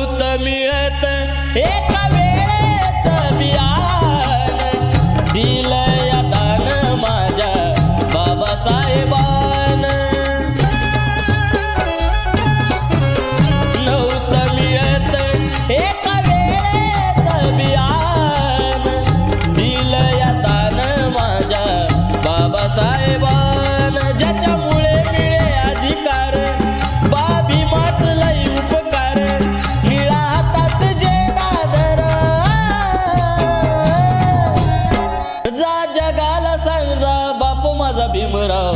नव्हतं मिळत एका वेळेच बियान दिलं या दान माझ्या बाबासाहेबान. नव्हतं मिळत एका वेळेच बियान दिलं या दान माझ्या बाबासाहेबान. ज्याच्यामुळे जा जगाला सांगा बापू माझा भीमराव.